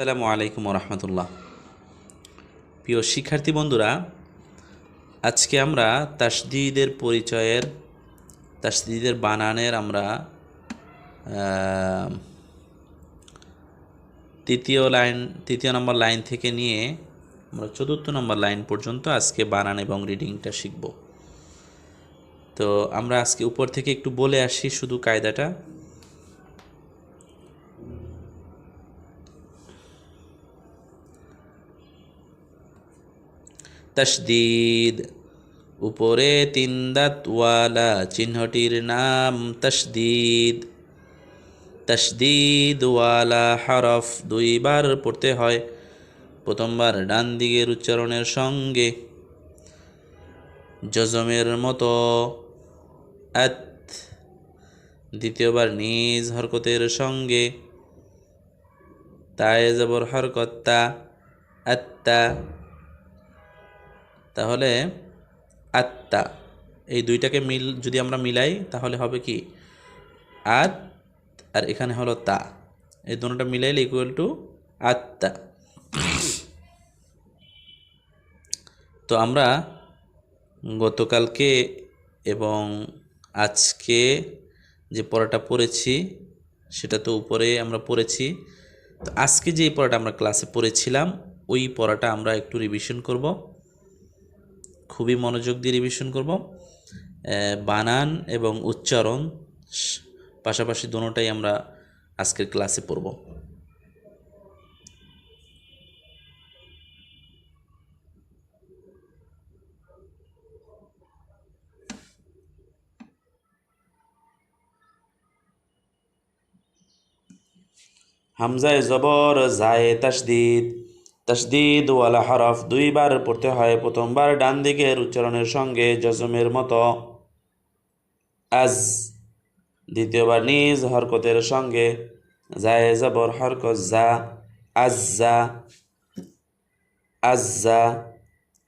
আসসালামু আলাইকুম রহমতুল্লাহ প্রিয় শিক্ষার্থী বন্ধুরা, আজকে আমরা তাসদিদের পরিচয়ের, তাসদিদের বানানের আমরা তৃতীয় লাইন, তৃতীয় নম্বর লাইন থেকে নিয়ে আমরা চতুর্থ নম্বর লাইন পর্যন্ত আজকে বানান এবং রিডিংটা শিখব। তো আমরা আজকে উপর থেকে একটু বলে আসি শুধু কায়দাটা। তসদিদ উপরে তিন দাঁতওয়ালা চিহ্নটির নাম তসদিদ তসদিদওয়ালা হরফ দুইবার পড়তে হয়, প্রথমবার ডান দিকের উচ্চারণের সঙ্গে। জজমের মতো আত, দ্বিতীয়বার নিজ হরকতের সঙ্গে। তায়ে জবর হরকত্তা আত্তা তাহলে আত্মা, এই দুইটাকে মিল, যদি আমরা মিলাই, তাহলে হবে কি? আত আর এখানে হলো তা। এই দুটোটা মিলাইলে ইকুয়াল টু আত্মা। তো আমরা গতকালকে এবং আজকে যে পড়াটা পড়েছি, সেটা তো উপরে আমরা পড়েছি। তো আজকে যে পড়াটা আমরা ক্লাসে পড়েছিলাম, ওই পড়াটা আমরা একটু রিভিশন করব। খুবই মনোযোগ দিয়ে রিভিশন করব। বানান এবং উচ্চারণ পাশাপাশি দুটোটাই আমরা আজকের ক্লাসে পড়ব। হামজায় জবর, জায়ে তাসদিদ তাসদিদ ওয়ালা হরফ দুইবার পড়তে হয়, প্রথমবার ডান দিকের উচ্চারণের সঙ্গে জজমের মতো। আজ দ্বিতীয়বার নিজ হরকতের সঙ্গে জায়ে জবর হরকত জা আজ্জা আজ্জা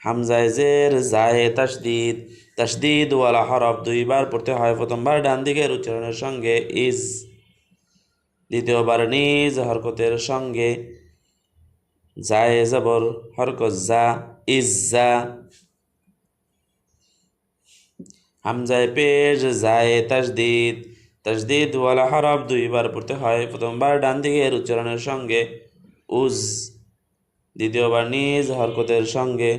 হামজায় জের, জায়ে তাসদিদ তাসদিদ ওয়ালা হরফ দুইবার পড়তে হয়, প্রথমবার ডান দিকের উচ্চারণের সঙ্গে ইজ। দ্বিতীয়বার নিজ হরকতের সঙ্গে জায়ে জবর হরকত জা ইজ্জা হামজায় পেশ, জায়ে তাসদিদ তাসদিদ ওয়ালা হরফ দুইবার পড়তে হয়, প্রথমবার ডান দিকের উচ্চারণের সঙ্গে। উজ, দ্বিতীয়বার নিজ হরকতের সঙ্গে।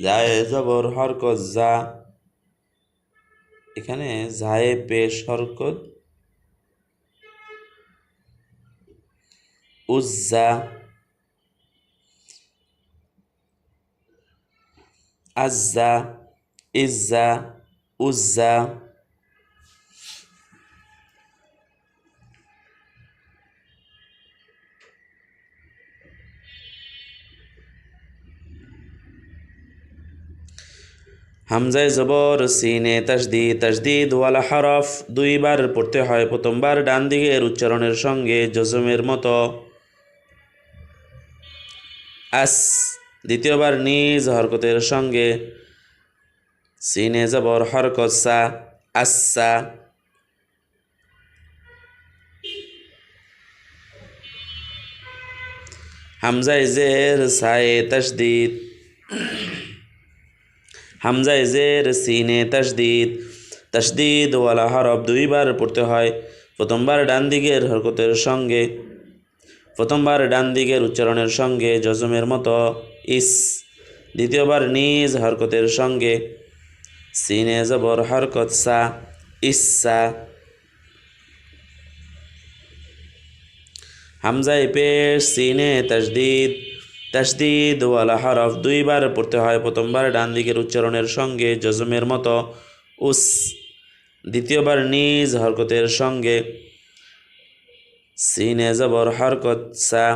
যায় জবর হরকত জা। এখানে জায়ে পেশ হরকত। উজ্জা আজ্জা ইজ্জা উজ্জা হামজায় জবর, সিনে তাসদিদ তাসদিদ ওয়ালা হরফ, দুইবার পড়তে হয়, প্রথমবার ডান দিকের উচ্চারণের সঙ্গে জজমের মতো। আস দ্বিতীয়বার নিজ হরকতের সঙ্গে সিনে জবর হরকত সা আচ্ছা হামজায় জের, সায়ে তাসদিদ হামজায় জের, সিনে তাসদিদ তাসদিদ ওয়ালা হরফ দুইবার পড়তে হয়। প্রথমবার ডান দিকের হরকতের সঙ্গে প্রথমবার ডান দিকের উচ্চারণের সঙ্গে জজমের মতো ইস, দ্বিতীয়বার নিজ হরকতের সঙ্গে সিনে জবর হরকত সা, ইসা হামজায় পেশ, সিনে তাসদিদ তাসদিদ ওয়ালা হরফ দুইবার পড়তে হয় প্রথমবার ডান দিকের উচ্চারণের সঙ্গে জজমের মতো উস, দ্বিতীয়বার নিজ হরকতের সঙ্গে সিনে জবর হরকত সা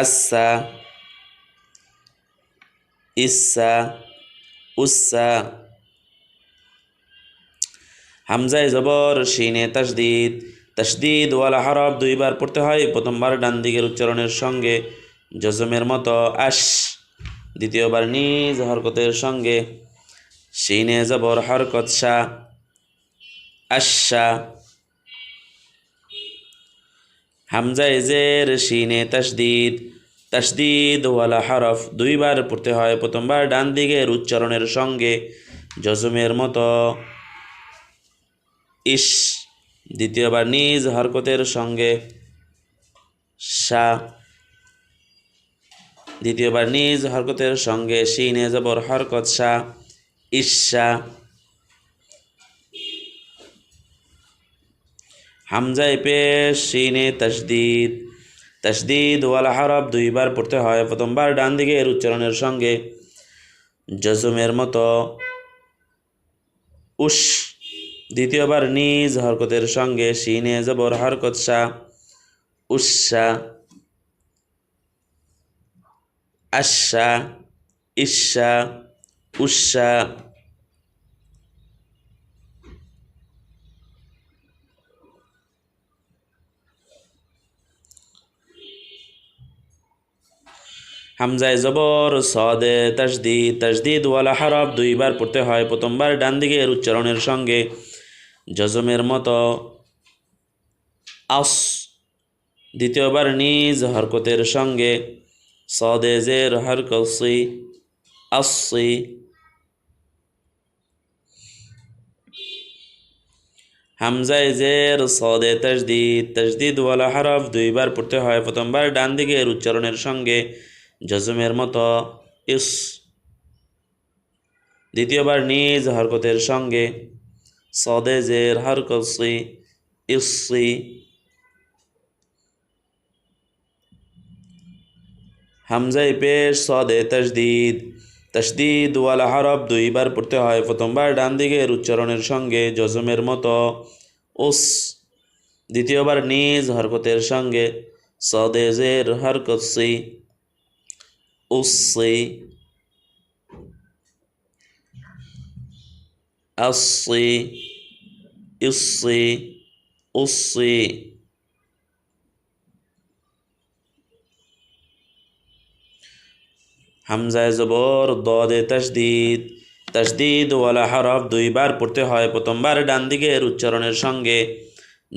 আসা ইসা উসা হামজায় জবর, শিনে তাসদিদ। তাসদিদ ওয়ালা হরফ দুইবার পড়তে হয়, প্রথমবার ডান দিকের উচ্চারণের সঙ্গে জজমের মতো আশ দ্বিতীয়বার নিজ হরকতের সঙ্গে। শিনে জবর হরকত শা আশা হামজা এজের শিনে তসদিদ। তসদিদ ওয়ালা হরফ দুইবার পড়তে হয় প্রথমবার ডান দিকের উচ্চারণের সঙ্গে জজমের মতো। ইস দ্বিতীয়বার নিজ হরকতের সঙ্গে, সা। দ্বিতীয়বার নিজ হরকতের সঙ্গে শিনে জবর হরকত সা ঈশা হামজায় পেশ, শিনে তসদিদ তসদিদ ওয়ালা হরফ দুইবার পড়তে হয়, প্রথমবার ডান দিকের উচ্চারণের সঙ্গে। জজমের মতো উস। দ্বিতীয়বার নিজ হরকতের সঙ্গে শিনে জবর হরকত সা উৎসা আশা, ঈশা উৎসা হামজায় জবর সদে তসদিদ তসদিদ ওয়ালা হরফ দুইবার পড়তে হয়, প্রথমবার ডান দিকের উচ্চারণের সঙ্গে। জজমের মতো আস, দ্বিতীয়বার নিজ হরকতের সঙ্গে। সদে জের হরকসি আসি হামজায় জের, সদে তসদিদ তসদিদ ওয়ালা হরফ দুইবার পড়তে হয়, প্রথমবার ডান দিকের উচ্চারণের সঙ্গে জজমের মতো ইস। দ্বিতীয়বার নিজ হরকতের সঙ্গে সদে জের হরকসি ইসি হামজায় পেশ, সদে তসদিদ তসদিদ ওয়ালা হরফ দুইবার পড়তে হয়, প্রথমবার ডান দিকের উচ্চারণের সঙ্গে জজমের মতো। উস, দ্বিতীয়বার নিজ হরকতের সঙ্গে। সদে জের হরকসি উসি আসি ইসি উসি হামজায় জবর, দদে তসদিদ তসদিদ ওয়ালা হরফ দুইবার পড়তে হয় প্রথমবার ডান দিকের উচ্চারণের সঙ্গে।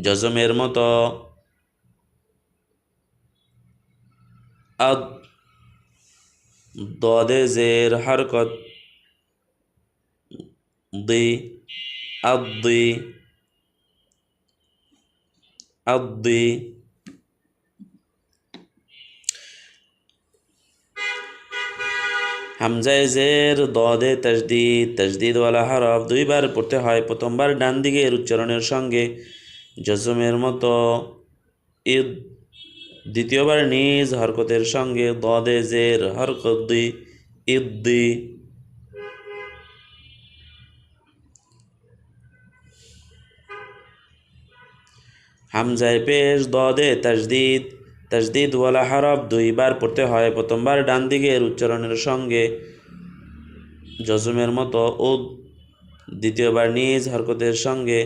জজমের মতো। দদে জের হরকত। দি আদি আদি হামজায় জের দদে তসদিদ তসদিদ ওয়ালা হরফ দুইবার পড়তে হয়। প্রথমবার ডান দিকের উচ্চারণের সঙ্গে জজমের মতো ঈদ, দ্বিতীয়বার নিজ হরকতের সঙ্গে দদে জের হরকত দি ইদ্দি হামজায় পেশ দদে তসদিদ তসদিদ ওয়ালা হরফ দুইবার পড়তে হয়। প্রথমবার ডান দিকের উচ্চারণের সঙ্গে জজমের মতো ও দ্বিতীয়বার নিজ হরকতের সঙ্গে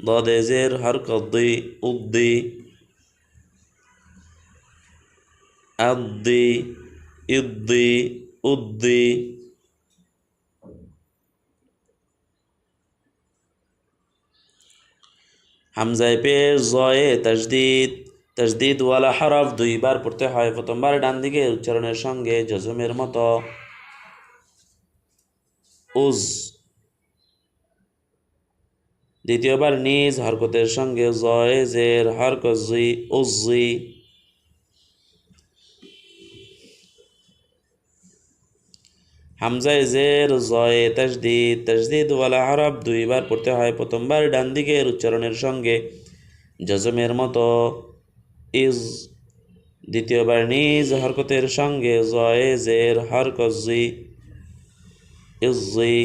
দদেজের হরকত দুই উদ্দি আদ্দি ইদ্দি উদ্দি হামজায় জয়ে তসদিদ তসদিদ ওয়ালা হরফ দুইবার পড়তে হয়, প্রথমবার ডান দিকে উচ্চারণের সঙ্গে জজমের মতো। উজ। দ্বিতীয়বার নিজ হরকতের সঙ্গে জয়ে জের হরকত জি, উজি হামজায় জের, জয়ে তসদিদ তসদিদ ওয়ালা হরফ দুইবার পড়তে হয়, প্রথমবার ডান দিকের উচ্চারণের সঙ্গে জজমের মতো। ইজ দ্বিতীয়বার নিজ হরকতের সঙ্গে জয়ে জের হরকত জি, ইজি।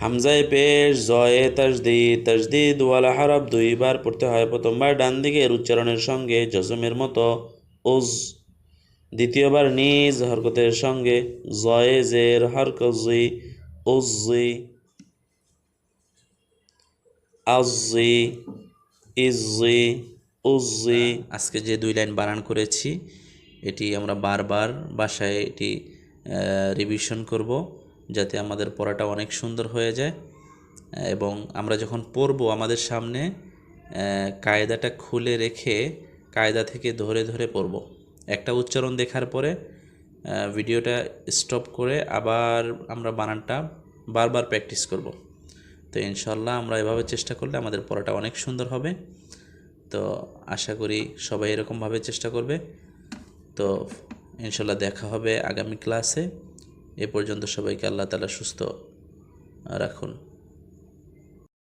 হামজায় পেশ, জয়ে তসদিদ তসদিদ ওয়ালা হরফ দুইবার পড়তে হয়। প্রথমবার ডান দিকের উচ্চারণের সঙ্গে জজমের মতো উজ। দ্বিতীয়বার নিজ হরকতের সঙ্গে জয়ে জের হরকজি উজি। আজি ইজি উজি আজকে যে দুই লাইন বানান করেছি, এটি আমরা বারবার বাসায় এটি রিভিশন করব, যাতে আমাদের পড়াটা অনেক সুন্দর হয়ে যায়। এবং আমরা যখন পড়ব আমাদের সামনে কায়দাটা খুলে রেখে কায়দা থেকে ধরে ধরে পড়ব। একটা উচ্চারণ দেখার পরে ভিডিওটা স্টপ করে আবার আমরা বানানটা বারবার প্র্যাকটিস করব। তো ইনশাল্লাহ আমরা এভাবে চেষ্টা করলে আমাদের পড়াটা অনেক সুন্দর হবে। তো আশা করি সবাই এরকমভাবে চেষ্টা করবে। তো ইনশাল্লাহ দেখা হবে আগামী ক্লাসে। এ পর্যন্ত সবাইকে আল্লাহ তালা সুস্থ রাখুন।